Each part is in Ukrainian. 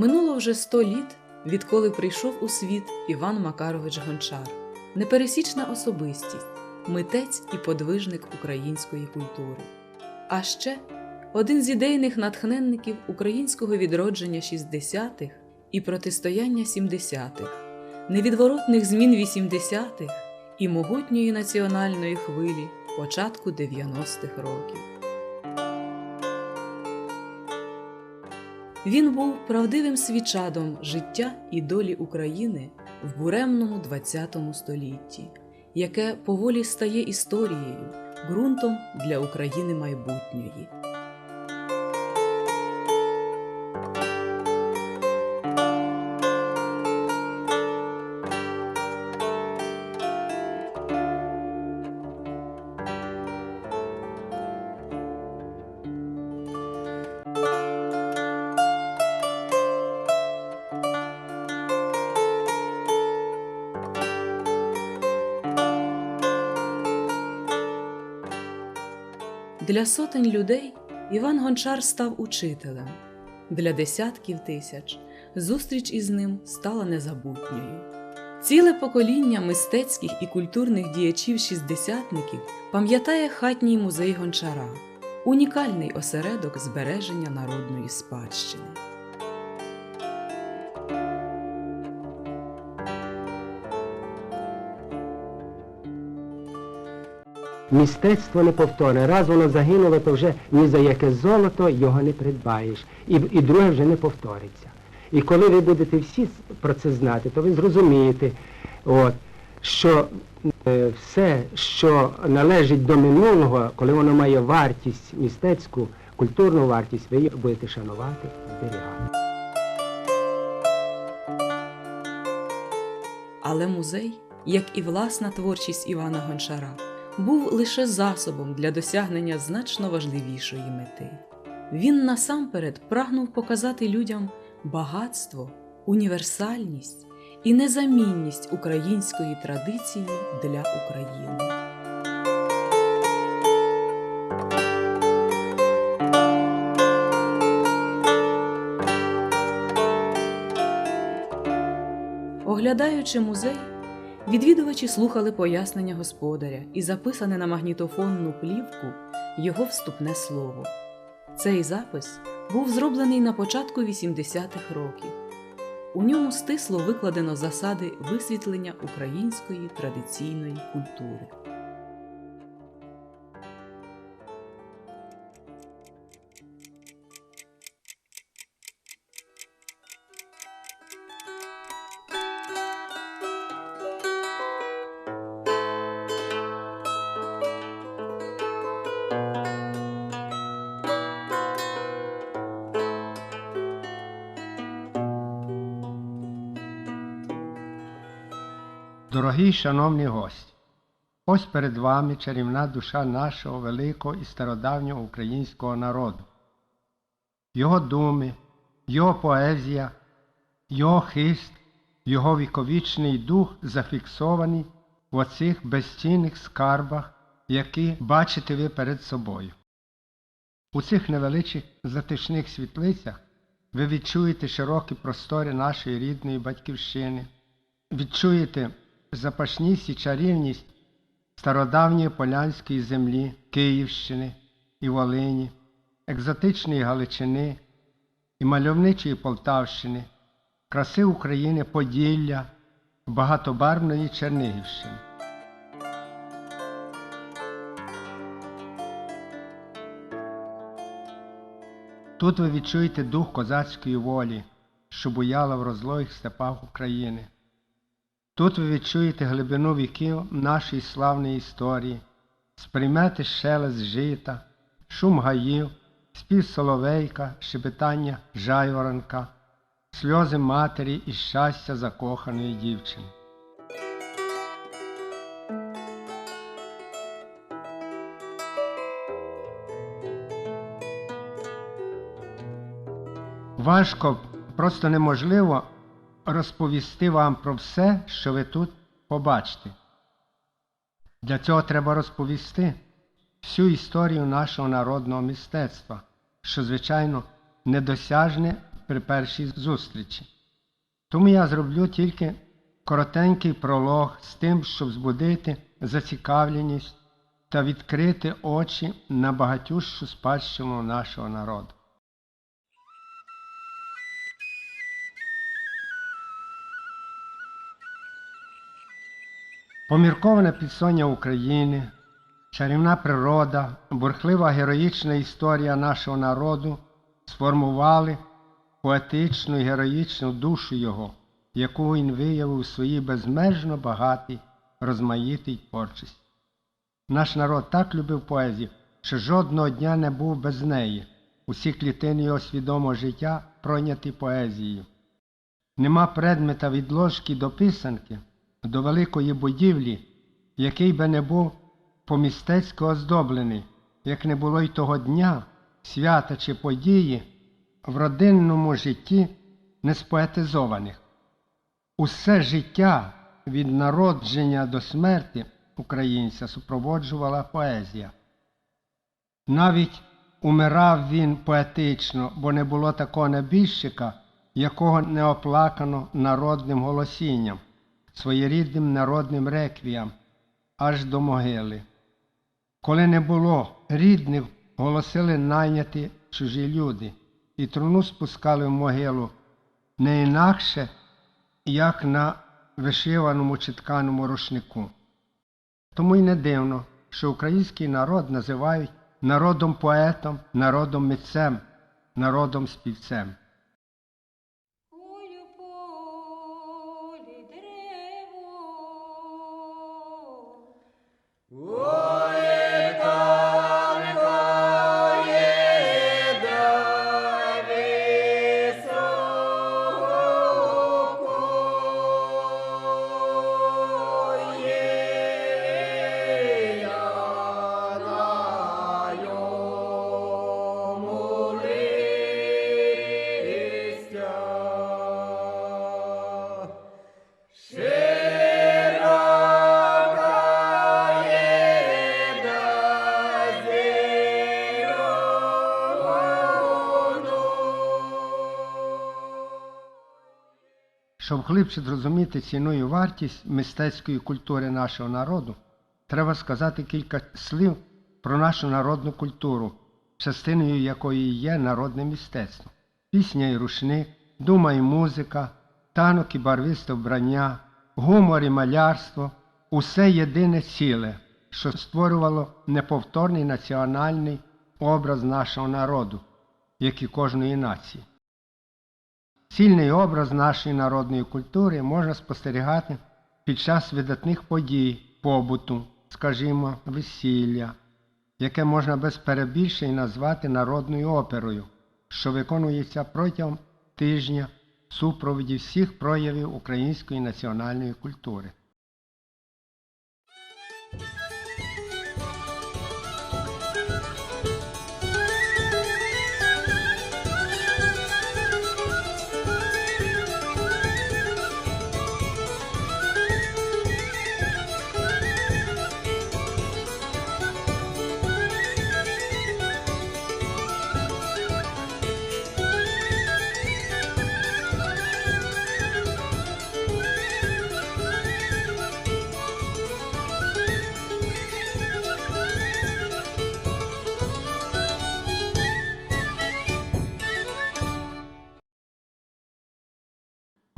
Минуло вже сто літ, відколи прийшов у світ Іван Макарович Гончар, непересічна особистість, митець і подвижник української культури. А ще один з ідейних натхненників українського відродження 60-х і протистояння 70-х, невідворотних змін 80-х і могутньої національної хвилі початку 90-х років. Він був правдивим свідчадом життя і долі України в буремному ХХ столітті, яке поволі стає історією, ґрунтом для України майбутньої. Для сотень людей Іван Гончар став учителем. Для десятків тисяч зустріч із ним стала незабутньою. Ціле покоління мистецьких і культурних діячів шістдесятників пам'ятає хатній музей Гончара, унікальний осередок збереження народної спадщини. Мистецтво неповторне. Раз воно загинуло, то вже ні за яке золото його не придбаєш. І, і друге вже не повториться. І коли ви будете всі про це знати, то ви зрозумієте, от, що е, все, що належить до минулого, коли воно має вартість, мистецьку, культурну вартість, ви її будете шанувати, зберігати. Але музей, як і власна творчість Івана Гончара, був лише засобом для досягнення значно важливішої мети. Він насамперед прагнув показати людям багатство, універсальність і незамінність української традиції для України. Оглядаючи музей, відвідувачі слухали пояснення господаря і записане на магнітофонну плівку його вступне слово. Цей запис був зроблений на початку 80-х років. У ньому стисло викладено засади висвітлення української традиційної культури. Дорогі шановні гості, ось перед вами чарівна душа нашого великого і стародавнього українського народу. Його думи, його поезія, його хист, його віковічний дух зафіксовані в оцих безцінних скарбах, які бачите ви перед собою. У цих невеличих затишних світлицях ви відчуєте широкі простори нашої рідної батьківщини, відчуєте запашність і чарівність стародавньої полянської землі Київщини і Волині, екзотичної Галичини і мальовничої Полтавщини, краси України Поділля, багатобарвної Чернігівщини. Тут ви відчуєте дух козацької волі, що буяла в розлогих степах України. Тут ви відчуєте глибину віків нашої славної історії, сприймете шелест жита, шум гаїв, спів соловейка, шепетання жайворонка, сльози матері і щастя закоханої дівчини. Важко, просто неможливо розповісти вам про все, що ви тут побачите. Для цього треба розповісти всю історію нашого народного мистецтва, що, звичайно, недосяжне при першій зустрічі. Тому я зроблю тільки коротенький пролог з тим, щоб збудити зацікавленість та відкрити очі на багатющу спадщину нашого народу. Помірковане підсоння України, чарівна природа, бурхлива героїчна історія нашого народу сформували поетичну і героїчну душу його, яку він виявив у своїй безмежно багатій, розмаїтій творчості. Наш народ так любив поезію, що жодного дня не був без неї. Усі клітини його свідомого життя пройняті поезією. Нема предмета від ложки до писанки, до великої будівлі, який би не був помістецько оздоблений, як не було й того дня, свята чи події в родинному житті не споетизованих. Усе життя від народження до смерті українця супроводжувала поезія. Навіть умирав він поетично, бо не було такого небіжчика, якого не оплакано народним голосінням, своєрідним народним реквіям, аж до могили. Коли не було рідних, голосили найняті чужі люди, і труну спускали в могилу не інакше, як на вишиваному чи тканому рушнику. Тому й не дивно, що український народ називають народом поетом, народом митцем, народом співцем. Щоб глибше зрозуміти ціну і вартість мистецької культури нашого народу, треба сказати кілька слів про нашу народну культуру, частиною якої є народне мистецтво. Пісня і рушник, дума і музика, танок і барвисте вбрання, гумор і малярство усе єдине ціле, що створювало неповторний національний образ нашого народу, як і кожної нації. Цільний образ нашої народної культури можна спостерігати під час видатних подій, побуту, скажімо, весілля, яке можна без перебільшень назвати народною оперою, що виконується протягом тижня в супроводі всіх проявів української національної культури.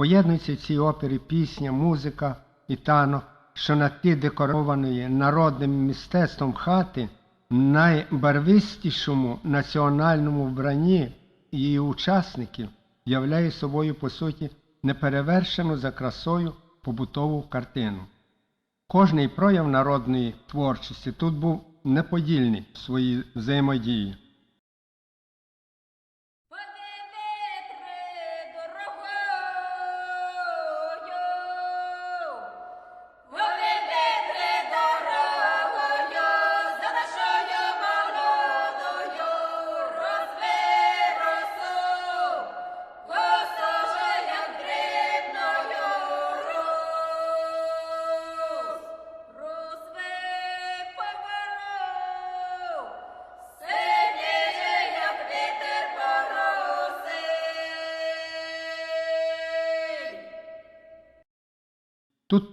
Поєднуються в цій опері пісня, музика і танок, що на тлі декорованої народним мистецтвом хати найбарвистішому національному вбранні її учасників являє собою, по суті, неперевершену за красою побутову картину. Кожний прояв народної творчості тут був неподільний в своїй взаємодії.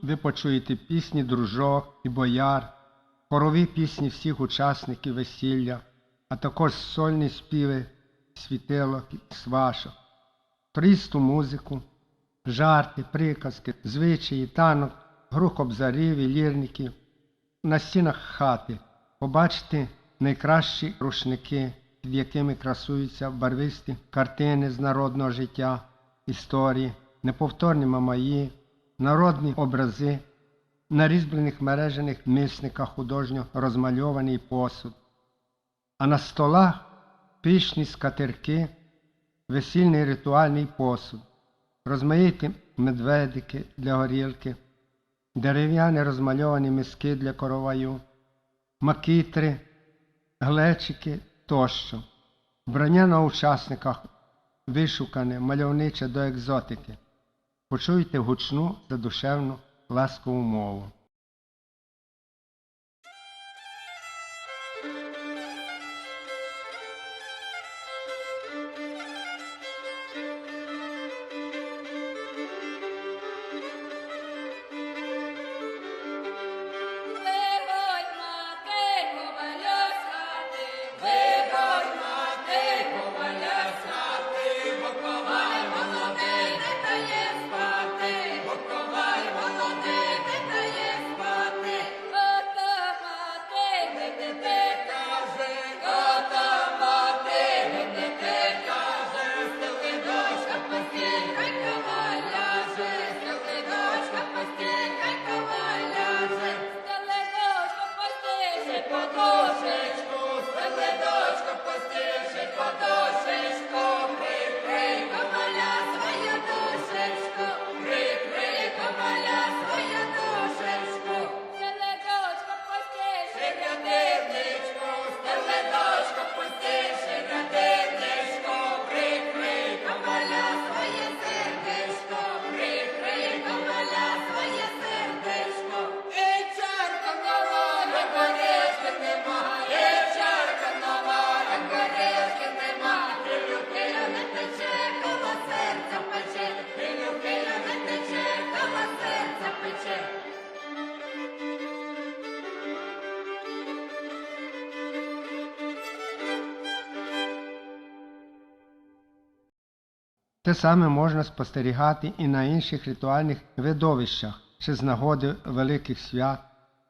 Ви почуєте пісні дружок і бояр, хорові пісні всіх учасників весілля, а також сольні співи світилок і свашок, туристу музику, жарти, приказки, звичаї, танок, гру кобзарів і лірників. На стінах хати побачите найкращі рушники, під якими красуються барвисті картини з народного життя, історії, неповторні мамаї, народні образи, на різьблених мережених мисниках художньо розмальований посуд. А на столах пишні скатерки, весільний ритуальний посуд, розмаїті медведики для горілки, дерев'яні розмальовані миски для короваю, макітри, глечики тощо. Вбрання на учасниках вишукане, мальовниче до екзотики. Почуйте гучну, задушевну, ласкову мову. Те саме можна спостерігати і на інших ритуальних видовищах чи з нагоди великих свят,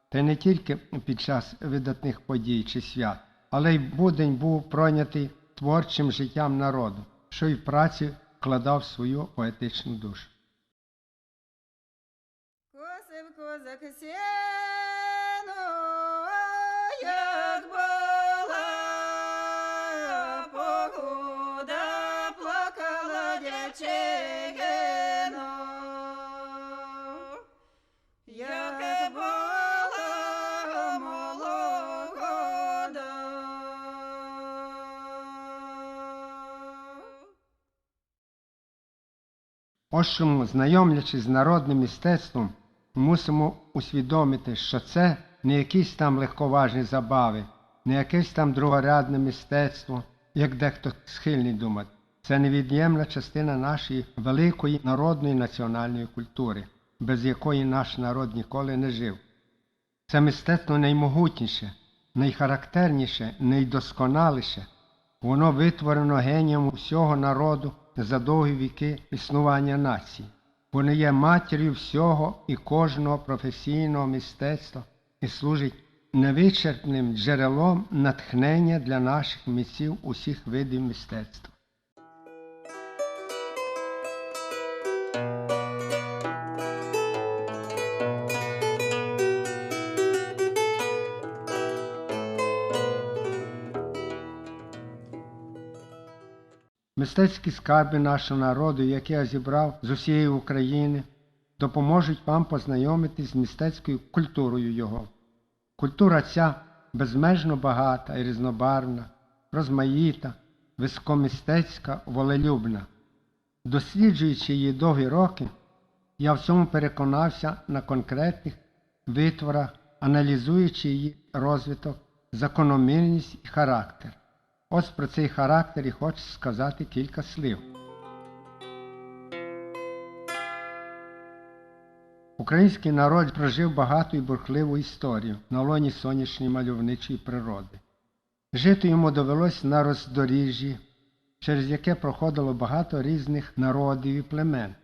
та не тільки під час видатних подій чи свят, але й будень був пройнятий творчим життям народу, що й в праці вкладав свою поетичну душу. Ось чому, знайомлячись з народним мистецтвом, мусимо усвідомити, що це не якісь там легковажні забави, не якесь там другорядне мистецтво, як дехто схильний думати. Це невід'ємна частина нашої великої народної національної культури, без якої наш народ ніколи не жив. Це мистецтво наймогутніше, найхарактерніше, найдосконаліше. Воно витворено генієм усього народу за довгі віки існування нації. Вони є матір'ю всього і кожного професійного мистецтва і служить невичерпним джерелом натхнення для наших митців усіх видів мистецтва. Мистецькі скарби нашого народу, які я зібрав з усієї України, допоможуть вам познайомитись з мистецькою культурою його. Культура ця безмежно багата і різнобарвна, розмаїта, високомистецька, волелюбна. Досліджуючи її довгі роки, я в цьому переконався на конкретних витворах, аналізуючи її розвиток, закономірність і характер. Ось про цей характер і хочу сказати кілька слів. Український народ прожив багату і бурхливу історію на лоні сонячної мальовничої природи. Жити йому довелось на роздоріжжі, через яке проходило багато різних народів і племен.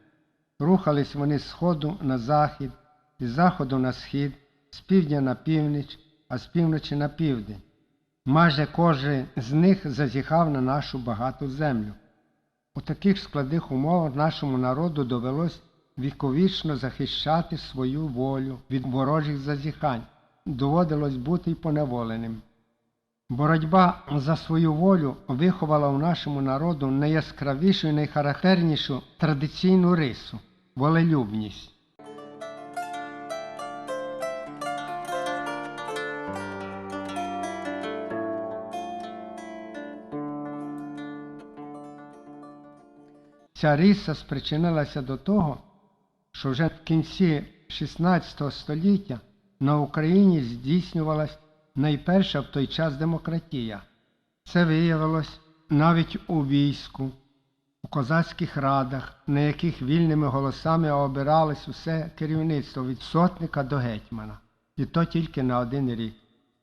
Рухались вони з сходу на захід, з заходу на схід, з півдня на північ, а з півночі на південь. Майже кожен з них зазіхав на нашу багату землю. У таких складних умовах нашому народу довелось віковічно захищати свою волю від ворожих зазіхань, доводилось бути й поневоленим. Боротьба за свою волю виховала у нашому народу найяскравішу і найхарактернішу традиційну рису волелюбність. Ця риса спричинилася до того, що вже в кінці XVI століття на Україні здійснювалась найперша в той час демократія. Це виявилось навіть у війську, у козацьких радах, на яких вільними голосами обиралось усе керівництво від сотника до гетьмана, і то тільки на один рік.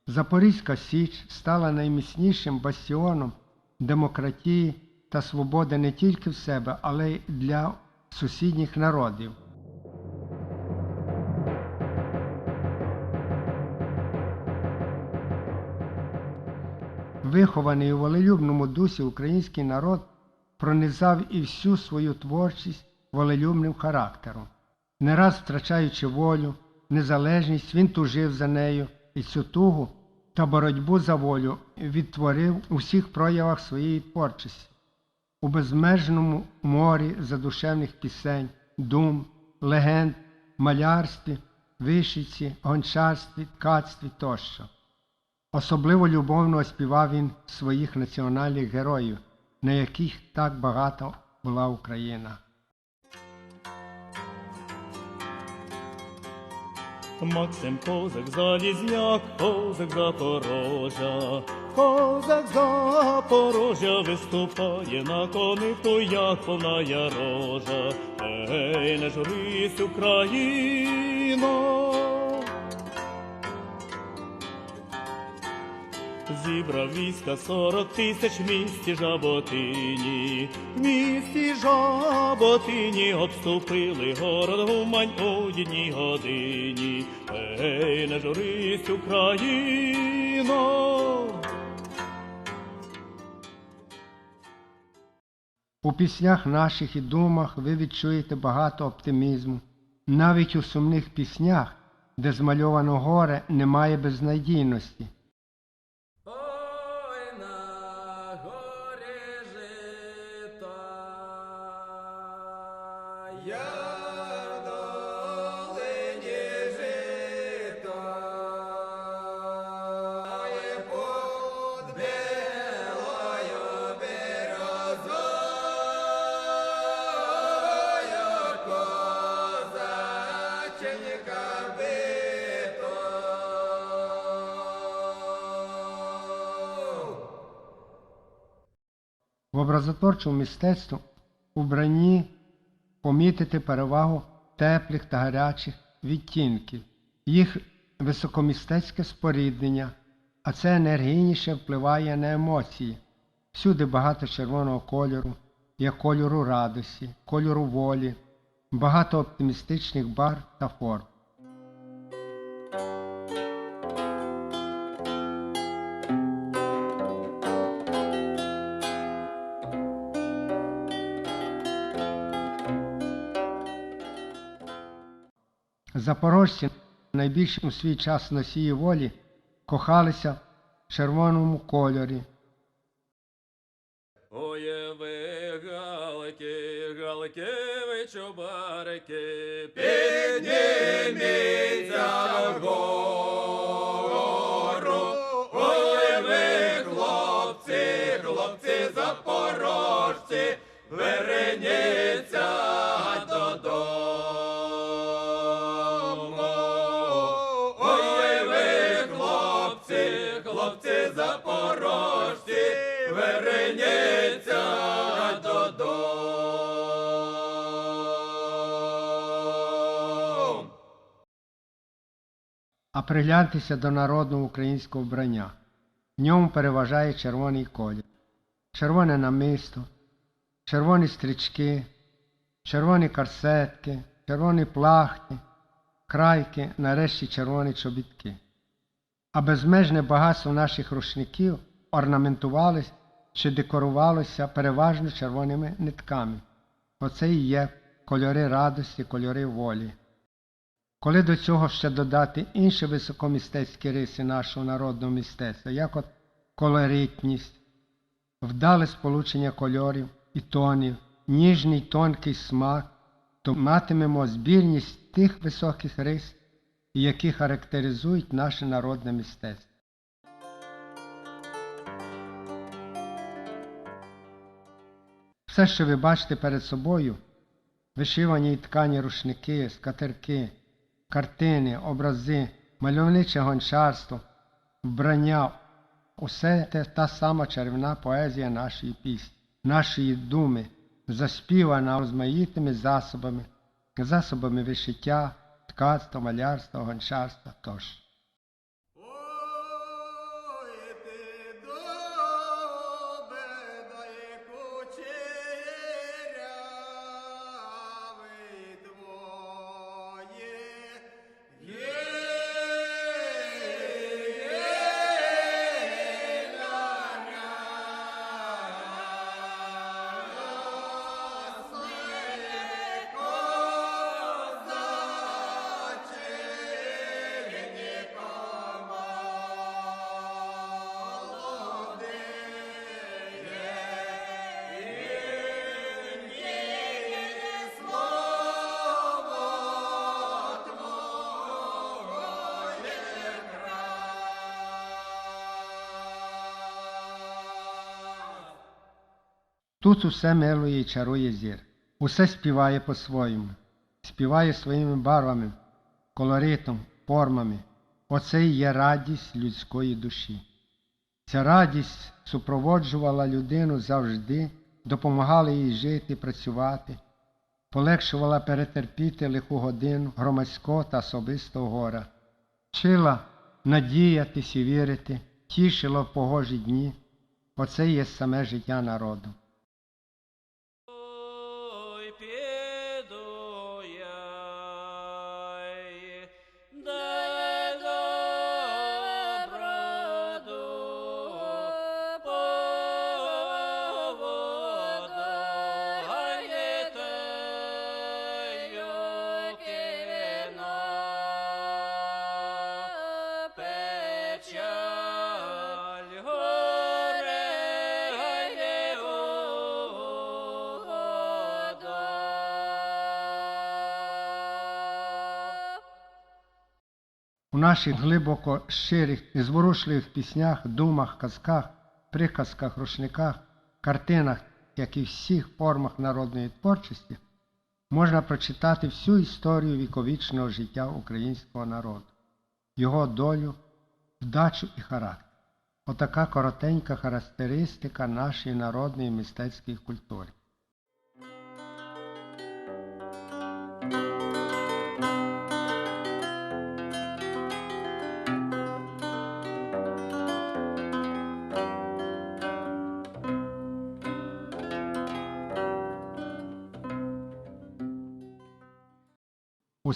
Запорізька Січ стала найміцнішим бастіоном демократії та свободи не тільки в себе, але й для сусідніх народів. Вихований у волелюбному дусі український народ пронизав і всю свою творчість волелюбним характером. Не раз втрачаючи волю, незалежність, він тужив за нею і цю тугу та боротьбу за волю відтворив у всіх проявах своєї творчості, у безмежному морі задушевних пісень, дум, легенд, малярстві, вишиці, гончарстві, ткацтві тощо. Особливо любовно співав він своїх національних героїв, на яких так багато була Україна. Максим Козак Залізняк, Козак Запорожа, Козак Запорожа виступає на конику, як повна ярожа. Ей, не журись, Україно! Зібрав війська сорок тисяч в місті Жаботині, в місті Жаботині обступили город Гумань у дідній годині. Ей, не журись, Україно! У піснях наших і думах ви відчуєте багато оптимізму. Навіть у сумних піснях, де змальовано горе, немає безнадійності. В образотворчому мистецтві у бранні помітити перевагу теплих та гарячих відтінків, їх високомістецьке споріднення, а це енергійніше впливає на емоції. Всюди багато червоного кольору, як кольору радості, кольору волі, багато оптимістичних бар та форм. Запорожці, найбільш у свій час носії волі, кохалися в червоному кольорі. Ой, ви галки, галки, ви чубарики, підніміться вгору. Ой, ви хлопці, хлопці запорожці, верніться додому. Верніться додому. А пригляньтеся до народного українського вбрання. В ньому переважає червоний колір, червоне намисто, червоні стрічки, червоні корсетки, червоні плахти, крайки, нарешті червоні чобітки. А безмежне багатство наших рушників орнаментувалось чи декорувалося переважно червоними нитками. Оце і є кольори радості, кольори волі. Коли до цього ще додати інші високомістецькі риси нашого народного мистецтва, як от колоритність, вдале сполучення кольорів і тонів, ніжний тонкий смак, то матимемо збірність тих високих рис, які характеризують наше народне мистецтво. Все, що ви бачите перед собою, вишивані і ткані рушники, скатерки, картини, образи, мальовниче гончарство, вбрання усе те та сама чарівна поезія нашої пісні, нашої думи, заспівана розмаїтими засобами, засобами вишиття, ткацтва, малярства, гончарства тощо. Тут усе милує і чарує зір, усе співає по-своєму, співає своїми барвами, колоритом, формами. Оце і є радість людської душі. Ця радість супроводжувала людину завжди, допомагала їй жити, працювати, полегшувала перетерпіти лиху годину громадського та особистого гора, вчила надіятись і вірити, тішила в погожі дні. Оце є саме життя народу. Наших глибоко щирих і зворушливих піснях, думах, казках, приказках, рушниках, картинах, як і всіх формах народної творчості, можна прочитати всю історію віковічного життя українського народу, його долю, вдачу і характер. Отака коротенька характеристика нашої народної мистецької культури.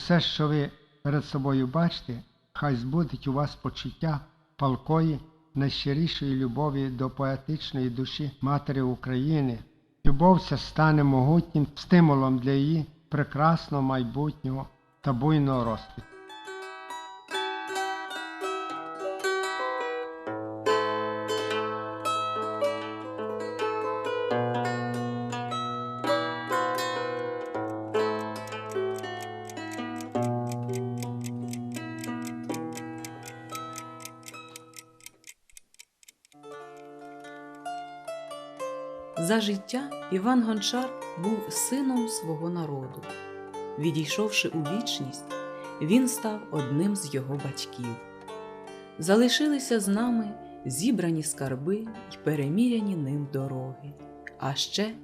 Усе, що ви перед собою бачите, хай збудить у вас почуття палкої, найщирішої любові до поетичної душі Матері України. Любов ця стане могутнім стимулом для її прекрасного майбутнього та буйного розквіту. За життя Іван Гончар був сином свого народу. Відійшовши у вічність, він став одним з його батьків. Залишилися з нами зібрані скарби й переміряні ним дороги, а ще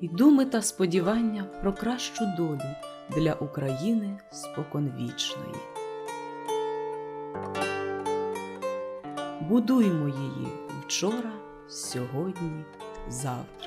й думи та сподівання про кращу долю для України споконвічної. Будуймо її вчора, сьогодні, завтра.